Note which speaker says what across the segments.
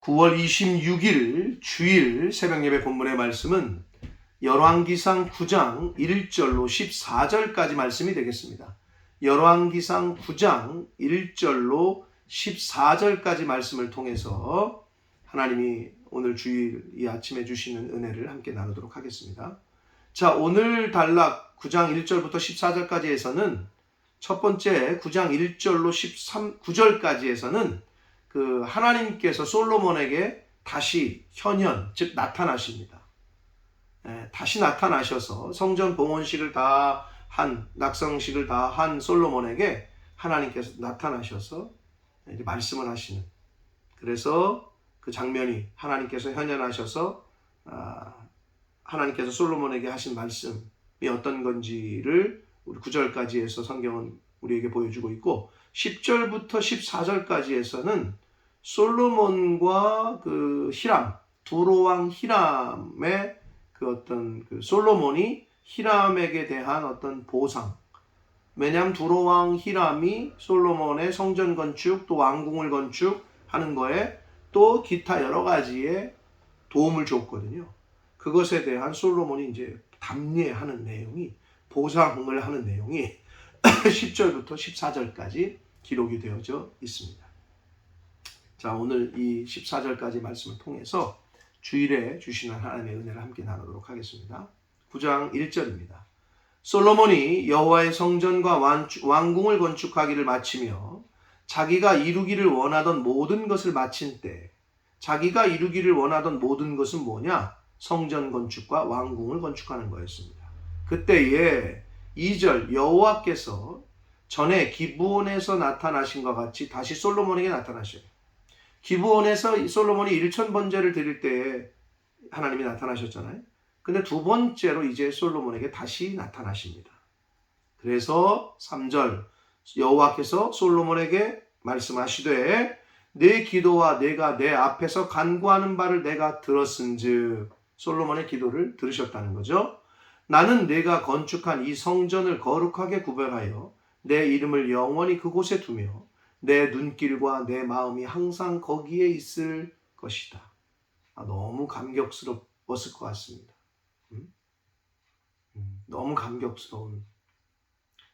Speaker 1: 9월 26일 주일 새벽 예배 본문의 말씀은 열왕기상 9장 1절로 14절까지 말씀이 되겠습니다. 열왕기상 9장 1절로 14절까지 말씀을 통해서 하나님이 오늘 주일 이 아침에 주시는 은혜를 함께 나누도록 하겠습니다. 자, 오늘 단락 9장 1절부터 14절까지에서는 첫 번째 9장 1절로 13 9절까지에서는 그 하나님께서 솔로몬에게 다시 현현 즉 나타나십니다. 예, 다시 나타나셔서 성전 봉헌식을 다 한 낙성식을 다 한 솔로몬에게 하나님께서 나타나셔서 이제 말씀을 하시는 그래서 그 장면이 하나님께서 현현하셔서 아, 하나님께서 솔로몬에게 하신 말씀이 어떤 건지를 우리 9절까지 해서 성경은 우리에게 보여주고 있고 10절부터 14절까지에서는 솔로몬과 그 히람, 두로왕 히람의 그 어떤 그 솔로몬이 히람에게 대한 어떤 보상. 왜냐하면 두로왕 히람이 솔로몬의 성전 건축 또 왕궁을 건축하는 거에 또 기타 여러 가지에 도움을 줬거든요. 그것에 대한 솔로몬이 이제 답례하는 내용이 보상을 하는 내용이 10절부터 14절까지 기록이 되어져 있습니다. 자, 오늘 이 14절까지 말씀을 통해서 주일에 주시는 하나님의 은혜를 함께 나누도록 하겠습니다. 9장 1절입니다. 솔로몬이 여호와의 성전과 왕궁을 건축하기를 마치며 자기가 이루기를 원하던 모든 것을 마친 때 자기가 이루기를 원하던 모든 것은 뭐냐? 성전 건축과 왕궁을 건축하는 거였습니다. 그때에 2절 여호와께서 전에 기브온에서 나타나신 것 같이 다시 솔로몬에게 나타나셔요. 기브온에서 솔로몬이 1천 번제를 드릴 때에 하나님이 나타나셨잖아요. 근데 두 번째로 이제 솔로몬에게 다시 나타나십니다. 그래서 3절 여호와께서 솔로몬에게 말씀하시되 내 기도와 내가 내 앞에서 간구하는 바를 내가 들었은즉 솔로몬의 기도를 들으셨다는 거죠. 나는 내가 건축한 이 성전을 거룩하게 구별하여 내 이름을 영원히 그곳에 두며 내 눈길과 내 마음이 항상 거기에 있을 것이다. 아, 너무 감격스러웠을 것 같습니다. 음? 음, 너무 감격스러운.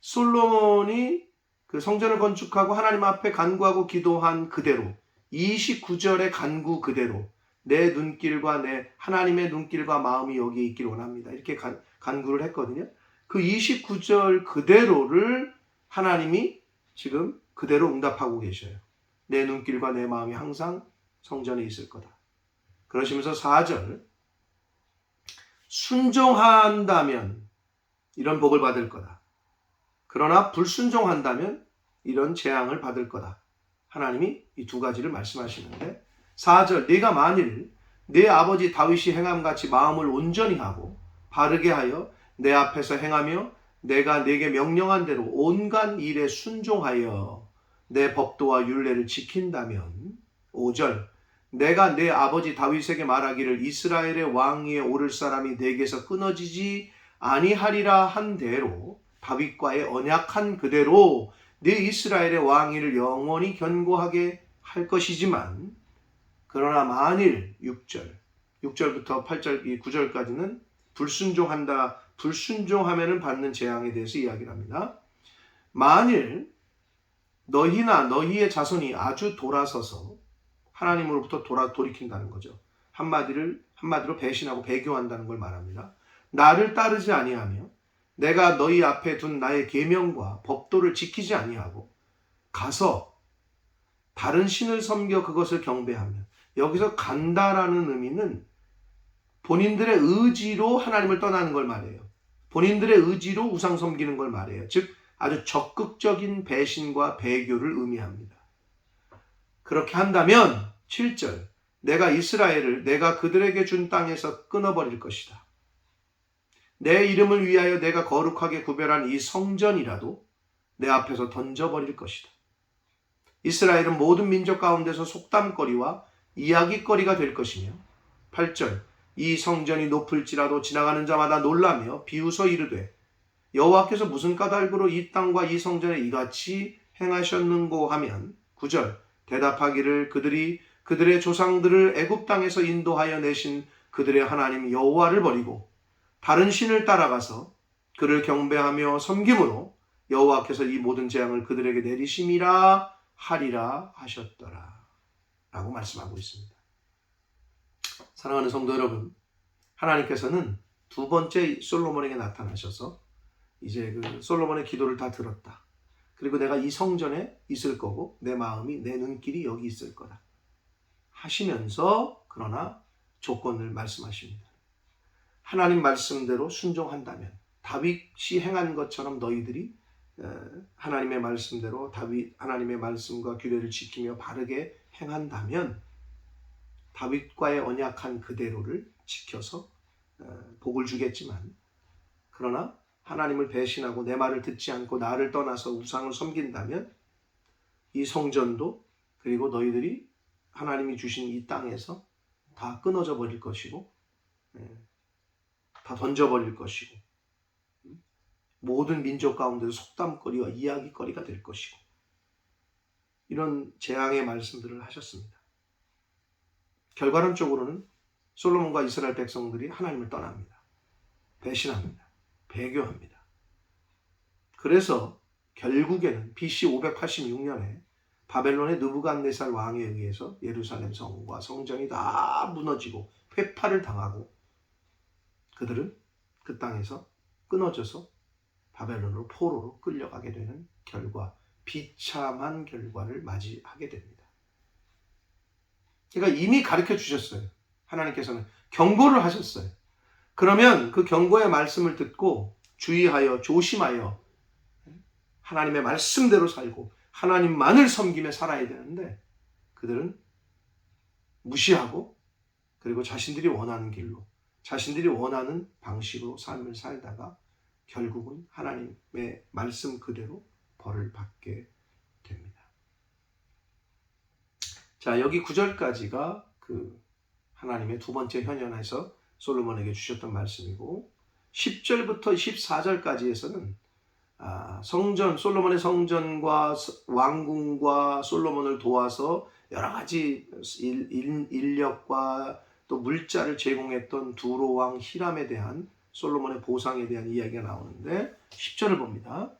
Speaker 1: 솔로몬이 그 성전을 건축하고 하나님 앞에 간구하고 기도한 그대로 29절의 간구 그대로 내 눈길과 내 하나님의 눈길과 마음이 여기에 있길 원합니다. 이렇게 간, 간구를 했거든요. 그 29절 그대로를 하나님이 지금 그대로 응답하고 계셔요. 내 눈길과 내 마음이 항상 성전에 있을 거다. 그러시면서 4절 순종한다면 이런 복을 받을 거다. 그러나 불순종한다면 이런 재앙을 받을 거다. 하나님이 이 두 가지를 말씀하시는데 4절 네가 만일 내 아버지 다윗이 행함 같이 마음을 온전히 하고 바르게 하여 내 앞에서 행하며 내가 내게 명령한 대로 온갖 일에 순종하여 내 법도와 율례를 지킨다면 5절 내가 내 아버지 다윗에게 말하기를 이스라엘의 왕 위에 오를 사람이 내게서 끊어지지 아니하리라 한 대로 다윗과의 언약한 그대로 내 이스라엘의 왕위를 영원히 견고하게 할 것이지만 그러나 만일 6절 6절부터 8절 이 9절까지는 불순종한다 불순종하면은 받는 재앙에 대해서 이야기를 합니다. 만일 너희나 너희의 자손이 아주 돌아서서 하나님으로부터 돌아 돌이킨다는 거죠. 한마디를 한마디로 배신하고 배교한다는 걸 말합니다. 나를 따르지 아니하며 내가 너희 앞에 둔 나의 계명과 법도를 지키지 아니하고 가서 다른 신을 섬겨 그것을 경배하면 여기서 간다라는 의미는 본인들의 의지로 하나님을 떠나는 걸 말해요. 본인들의 의지로 우상 섬기는 걸 말해요. 즉 아주 적극적인 배신과 배교를 의미합니다. 그렇게 한다면 7절 내가 이스라엘을 내가 그들에게 준 땅에서 끊어버릴 것이다. 내 이름을 위하여 내가 거룩하게 구별한 이 성전이라도 내 앞에서 던져버릴 것이다. 이스라엘은 모든 민족 가운데서 속담거리와 이야기거리가 될 것이며 8절 이 성전이 높을지라도 지나가는 자마다 놀라며 비웃어 이르되 여호와께서 무슨 까닭으로 이 땅과 이 성전에 이같이 행하셨는고 하면 9절 대답하기를 그들이 그들의 조상들을 애굽 땅에서 인도하여 내신 그들의 하나님 여호와를 버리고 다른 신을 따라가서 그를 경배하며 섬김으로 여호와께서 이 모든 재앙을 그들에게 내리심이라 하리라 하셨더라. 라고 말씀하고 있습니다. 사랑하는 성도 여러분, 하나님께서는 두 번째 솔로몬에게 나타나셔서 이제 그 솔로몬의 기도를 다 들었다. 그리고 내가 이 성전에 있을 거고 내 마음이 내 눈길이 여기 있을 거다. 하시면서 그러나 조건을 말씀하십니다. 하나님 말씀대로 순종한다면 다윗이 행한 것처럼 너희들이 하나님의 말씀대로 다윗 하나님의 말씀과 규례를 지키며 바르게 행한다면 다윗과의 언약한 그대로를 지켜서 복을 주겠지만 그러나 하나님을 배신하고 내 말을 듣지 않고 나를 떠나서 우상을 섬긴다면 이 성전도 그리고 너희들이 하나님이 주신 이 땅에서 다 끊어져 버릴 것이고 다 던져 버릴 것이고 모든 민족 가운데서 속담거리와 이야기거리가 될 것이고 이런 재앙의 말씀들을 하셨습니다. 결과론적으로는 솔로몬과 이스라엘 백성들이 하나님을 떠납니다. 배신합니다. 배교합니다. 그래서 결국에는 BC 586년에 바벨론의 느부갓네살 왕에 의해서 예루살렘 성과 성전이 다 무너지고 회파를 당하고 그들은 그 땅에서 끊어져서 바벨론으로 포로로 끌려가게 되는 결과, 비참한 결과를 맞이하게 됩니다. 그러니까 이미 가르쳐 주셨어요. 하나님께서는 경고를 하셨어요. 그러면 그 경고의 말씀을 듣고 주의하여 조심하여 하나님의 말씀대로 살고 하나님만을 섬기며 살아야 되는데 그들은 무시하고 그리고 자신들이 원하는 길로 자신들이 원하는 방식으로 삶을 살다가 결국은 하나님의 말씀 그대로 벌을 받게 됩니다. 자, 여기 9절까지가 그 하나님의 두 번째 현현에서 솔로몬에게 주셨던 말씀이고 10절부터 14절까지에서는 아, 성전 솔로몬의 성전과 왕궁과 솔로몬을 도와서 여러 가지 일, 일, 인력과 또 물자를 제공했던 두로 왕 히람에 대한 솔로몬의 보상에 대한 이야기가 나오는데 10절을 봅니다.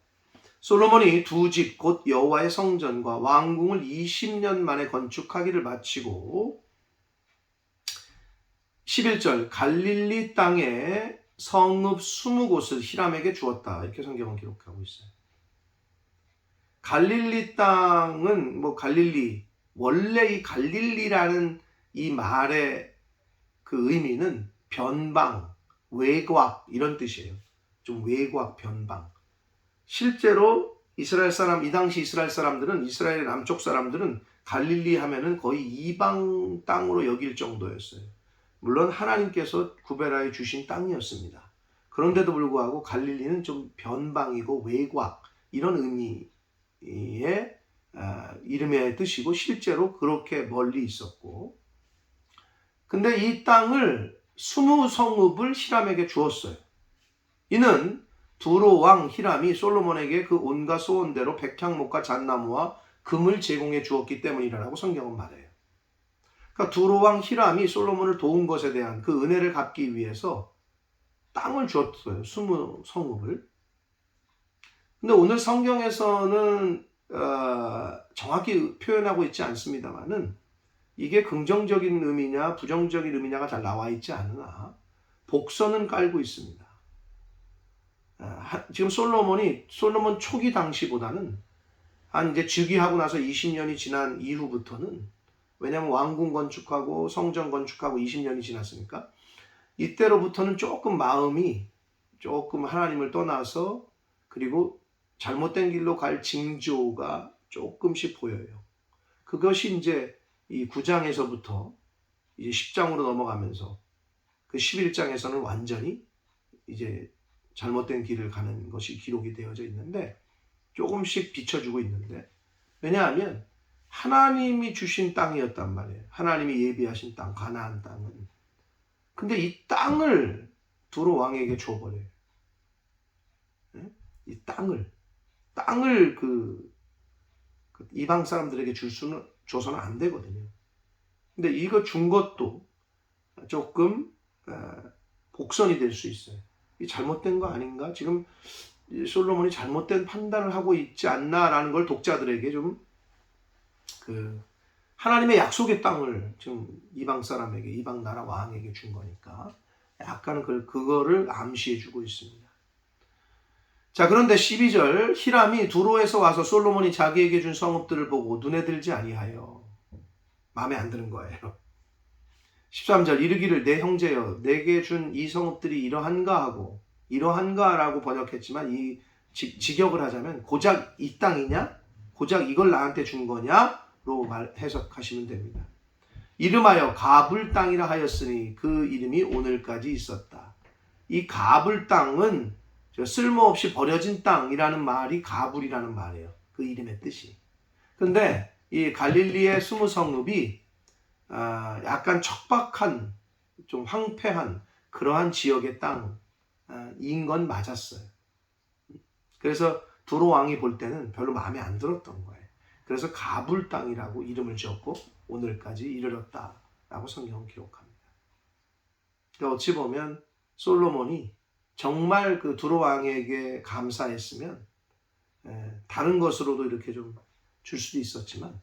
Speaker 1: 솔로몬이 두 집 곧 여호와의 성전과 왕궁을 20년 만에 건축하기를 마치고 11절 갈릴리 땅에 성읍 20곳을 히람에게 주었다. 이렇게 성경은 기록하고 있어요. 갈릴리 땅은 뭐 갈릴리 원래 이 갈릴리라는 이 말의 그 의미는 변방, 외곽 이런 뜻이에요. 좀 외곽 변방. 실제로 이스라엘 사람 이 당시 이스라엘 사람들은 이스라엘 남쪽 사람들은 갈릴리 하면은 거의 이방 땅으로 여길 정도였어요. 물론 하나님께서 구베라에 주신 땅이었습니다. 그런데도 불구하고 갈릴리는 좀 변방이고 외곽 이런 의미의 아, 이름의 뜻이고 실제로 그렇게 멀리 있었고 근데 이 땅을 스무 성읍을 히람에게 주었어요. 이는 두로 왕 히람이 솔로몬에게 그 온갖 소원대로 백향목과 잣나무와 금을 제공해 주었기 때문이라고 성경은 말해요. 그러니까 두로 왕 히람이 솔로몬을 도운 것에 대한 그 은혜를 갚기 위해서 땅을 주었어요. 스무 성읍을. 근데 오늘 성경에서는 어, 정확히 표현하고 있지 않습니다만은 이게 긍정적인 의미냐 부정적인 의미냐가 잘 나와 있지 않으나 복선은 깔고 있습니다. 아, 지금 솔로몬이 솔로몬 초기 당시보다는 한 이제 즉위하고 나서 20년이 지난 이후부터는 왜냐하면 왕궁 건축하고 성전 건축하고 20년이 지났으니까 이때로부터는 조금 마음이 조금 하나님을 떠나서 그리고 잘못된 길로 갈 징조가 조금씩 보여요. 그것이 이제 이 9장에서부터 이제 10장으로 넘어가면서 그 11장에서는 완전히 이제 잘못된 길을 가는 것이 기록이 되어져 있는데 조금씩 비춰주고 있는데 왜냐하면 하나님이 주신 땅이었단 말이에요. 하나님이 예비하신 땅, 가나안 땅은. 근데 이 땅을 두로 왕에게 줘버려요. 이 땅을 땅을 그, 그 이방 사람들에게 줄 수는 줘서는 안 되거든요. 근데 이거 준 것도 조금 어, 복선이 될 수 있어요. 이 잘못된 거 아닌가? 지금 이 솔로몬이 잘못된 판단을 하고 있지 않나라는 걸 독자들에게 좀 그 하나님의 약속의 땅을 지금 이방 사람에게 이방 나라 왕에게 준 거니까 약간은 그 그거를 암시해 주고 있습니다. 자, 그런데 12절 히람이 두로에서 와서 솔로몬이 자기에게 준 성읍들을 보고 눈에 들지 아니하여 마음에 안 드는 거예요. 13절 이르기를 내 형제여 내게 준 이 성읍들이 이러한가 하고 이러한가라고 번역했지만 이 직, 직역을 하자면 고작 이 땅이냐? 고작 이걸 나한테 준 거냐?로 말 해석하시면 됩니다. 이름하여 가불 땅이라 하였으니 그 이름이 오늘까지 있었다. 이 가불 땅은 저 쓸모없이 버려진 땅이라는 말이 가불이라는 말이에요. 그 이름의 뜻이. 근데 이 갈릴리의 스무 성읍이 아, 약간 척박한 좀 황폐한 그러한 지역의 땅인 건 맞았어요. 그래서 두로 왕이 볼 때는 별로 마음에 안 들었던 거예요. 그래서 가불 땅이라고 이름을 지었고 오늘까지 이르렀다라고 성경은 기록합니다. 그러니까 어찌 보면 솔로몬이 정말 그 두로 왕에게 감사했으면 에, 다른 것으로도 이렇게 좀 줄 수도 있었지만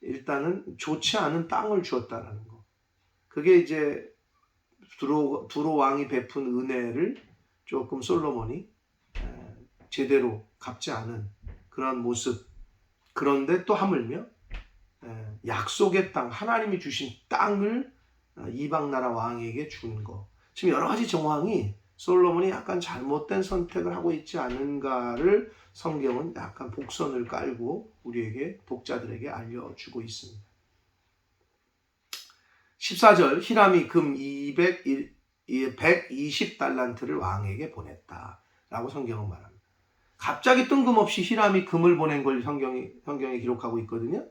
Speaker 1: 일단은 좋지 않은 땅을 주었다라는 거. 그게 이제 두로, 두로 왕이 베푼 은혜를 조금 솔로몬이 에, 제대로 갚지 않은 그런 모습. 그런데 또 하물며 에, 약속의 땅, 하나님이 주신 땅을 어, 이방 나라 왕에게 준 거. 지금 여러 가지 정황이 솔로몬이 약간 잘못된 선택을 하고 있지 않은가를 성경은 약간 복선을 깔고 우리에게 독자들에게 알려주고 있습니다. 14절 히람이 금 200, 120달란트를 왕에게 보냈다. 라고 성경은 말합니다. 갑자기 뜬금없이 히람이 금을 보낸 걸 성경이, 성경에 기록하고 있거든요.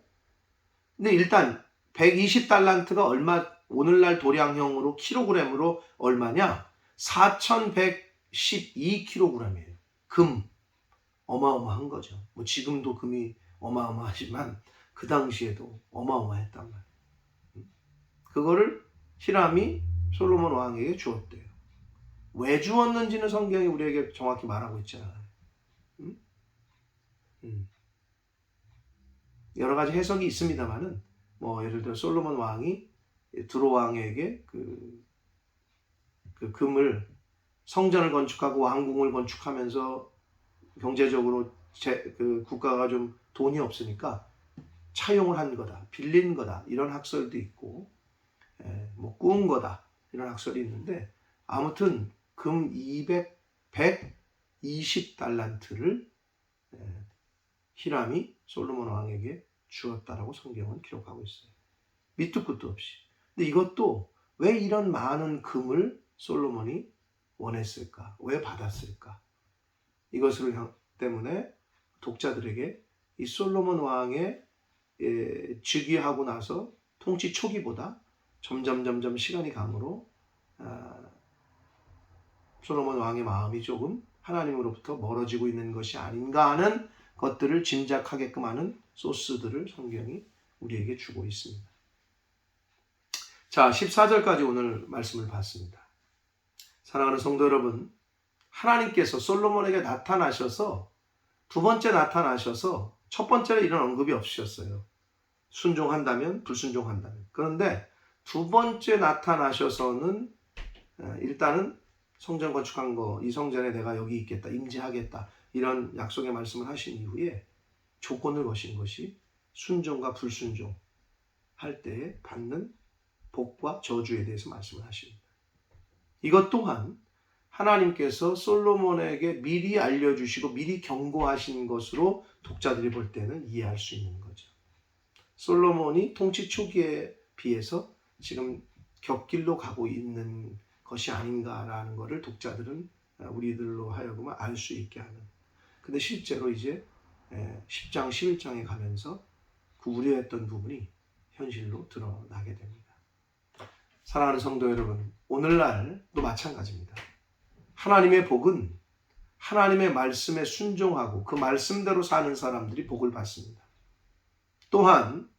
Speaker 1: 근데 일단 120달란트가 얼마, 오늘날 도량형으로 킬로그램으로 얼마냐? 4,112kg이에요. 금. 어마어마한 거죠. 뭐 지금도 금이 어마어마하지만 그 당시에도 어마어마했단 말이에요. 그거를 히람이 솔로몬 왕에게 주었대요. 왜 주었는지는 성경이 우리에게 정확히 말하고 있지 않아요. 음? 음. 여러 가지 해석이 있습니다만은 뭐 예를 들어 솔로몬 왕이 두로 왕에게 그, 그 금을 성전을 건축하고 왕궁을 건축하면서 경제적으로 제, 그 국가가 좀 돈이 없으니까 차용을 한 거다, 빌린 거다 이런 학설도 있고 에, 뭐 꾸은 거다 이런 학설이 있는데 아무튼 금 200, 120달란트를 히람이 솔로몬 왕에게 주었다라고 성경은 기록하고 있어요. 밑도 끝도 없이. 근데 이것도 왜 이런 많은 금을 솔로몬이 원했을까? 왜 받았을까? 이것을 때문에 독자들에게 이 솔로몬 왕의 예, 즉위하고 나서 통치 초기보다 점점 점점 시간이 감으로 아, 솔로몬 왕의 마음이 조금 하나님으로부터 멀어지고 있는 것이 아닌가 하는 것들을 짐작하게끔 하는 소스들을 성경이 우리에게 주고 있습니다. 자, 14절까지 오늘 말씀을 봤습니다. 사랑하는 성도 여러분, 하나님께서 솔로몬에게 나타나셔서 두 번째 나타나셔서 첫 번째는 이런 언급이 없으셨어요. 순종한다면, 불순종한다면. 그런데 두 번째 나타나셔서는 일단은 성전 건축한 거, 이 성전에 내가 여기 있겠다, 임재하겠다, 이런 약속의 말씀을 하신 이후에 조건을 거신 것이 순종과 불순종 할 때에 받는 복과 저주에 대해서 말씀을 하십니다. 이것 또한 하나님께서 솔로몬에게 미리 알려주시고 미리 경고하신 것으로 독자들이 볼 때는 이해할 수 있는 거죠. 솔로몬이 통치 초기에 비해서 지금 격길로 가고 있는 것이 아닌가라는 것을 독자들은 우리들로 하여금 알 수 있게 하는. 근데 실제로 이제 10장, 11장에 가면서 그 우려했던 부분이 현실로 드러나게 됩니다. 사랑하는 성도 여러분, 오늘날도 마찬가지입니다. 하나님의 복은 하나님의 말씀에 순종하고 그 말씀대로 사는 사람들이 복을 받습니다. 또한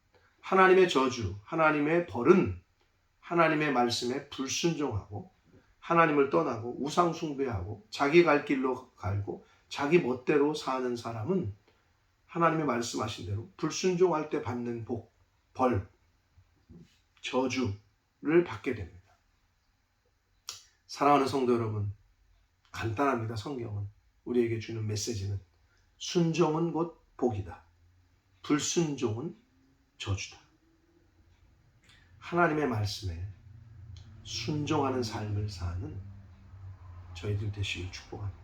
Speaker 1: 하나님의 저주, 하나님의 벌은 하나님의 말씀에 불순종하고 하나님을 떠나고 우상 숭배하고 자기 갈 길로 갈고 자기 멋대로 사는 사람은 하나님의 말씀하신 대로 불순종할 때 받는 복, 벌, 저주를 받게 됩니다. 사랑하는 성도 여러분, 간단합니다. 성경은 우리에게 주는 메시지는 순종은 곧 복이다. 불순종은 저주다. 하나님의 말씀에 순종하는 삶을 사는 저희들 되시길 축복합니다.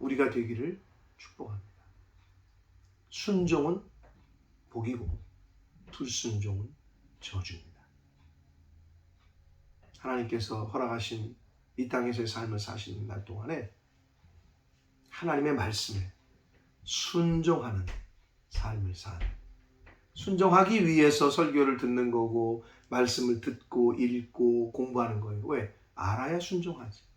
Speaker 1: 우리가 되기를 축복합니다. 순종은 복이고 불순종은 저주입니다. 하나님께서 허락하신 이 땅에서의 삶을 사시는 날 동안에 하나님의 말씀에 순종하는 삶을 사는 순종하기 위해서 설교를 듣는 거고 말씀을 듣고 읽고 공부하는 거예요. 왜? 알아야 순종하지.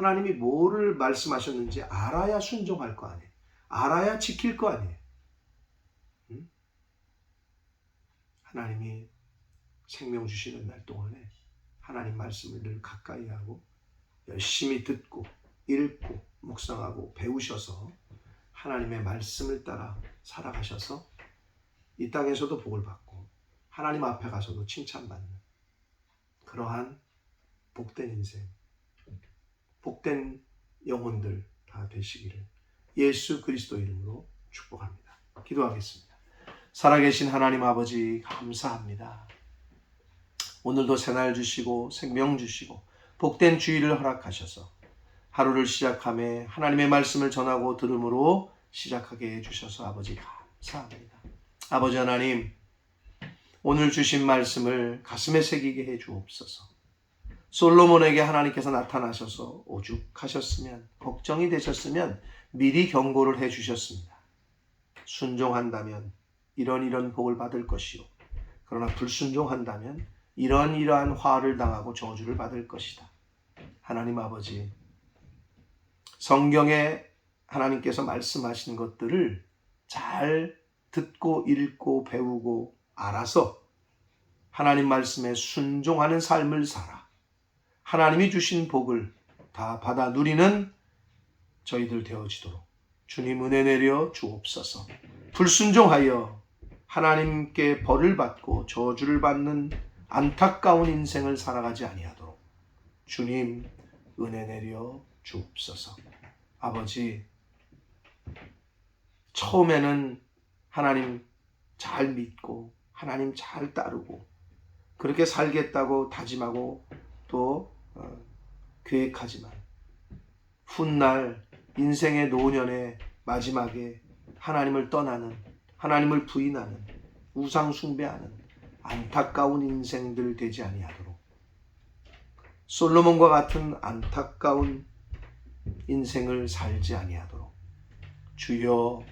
Speaker 1: 하나님이 뭐를 말씀하셨는지 알아야 순종할 거 아니에요. 알아야 지킬 거 아니에요. 응? 하나님이 생명 주시는 날 동안에 하나님 말씀을 늘 가까이 하고 열심히 듣고 읽고 묵상하고 배우셔서 하나님의 말씀을 따라 살아가셔서 이 땅에서도 복을 받고 하나님 앞에 가서도 칭찬받는 그러한 복된 인생, 복된 영혼들 다 되시기를 예수 그리스도 이름으로 축복합니다. 기도하겠습니다. 살아계신 하나님 아버지 감사합니다. 오늘도 새날 주시고 생명 주시고 복된 주의를 허락하셔서 하루를 시작함에 하나님의 말씀을 전하고 들음으로 시작하게 해주셔서 아버지 감사합니다. 아버지 하나님, 오늘 주신 말씀을 가슴에 새기게 해 주옵소서. 솔로몬에게 하나님께서 나타나셔서 오죽하셨으면, 걱정이 되셨으면 미리 경고를 해 주셨습니다. 순종한다면 이런 이런 복을 받을 것이요. 그러나 불순종한다면 이런 이러한 화를 당하고 저주를 받을 것이다. 하나님 아버지, 성경에 하나님께서 말씀하신 것들을 잘 듣고 읽고 배우고 알아서 하나님 말씀에 순종하는 삶을 살아 하나님이 주신 복을 다 받아 누리는 저희들 되어지도록 주님 은혜 내려 주옵소서. 불순종하여 하나님께 벌을 받고 저주를 받는 안타까운 인생을 살아가지 아니하도록 주님 은혜 내려 주옵소서. 아버지 처음에는 하나님 잘 믿고 하나님 잘 따르고 그렇게 살겠다고 다짐하고 또 어, 계획하지만 훗날 인생의 노년의 마지막에 하나님을 떠나는 하나님을 부인하는 우상 숭배하는 안타까운 인생들 되지 아니하도록 솔로몬과 같은 안타까운 인생을 살지 아니하도록 주여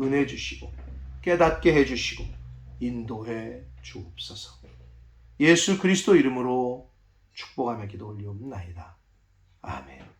Speaker 1: 은혜 주시고 깨닫게 해 주시고 인도해 주옵소서. 예수 그리스도 이름으로 축복하며 기도 올리옵나이다. 아멘.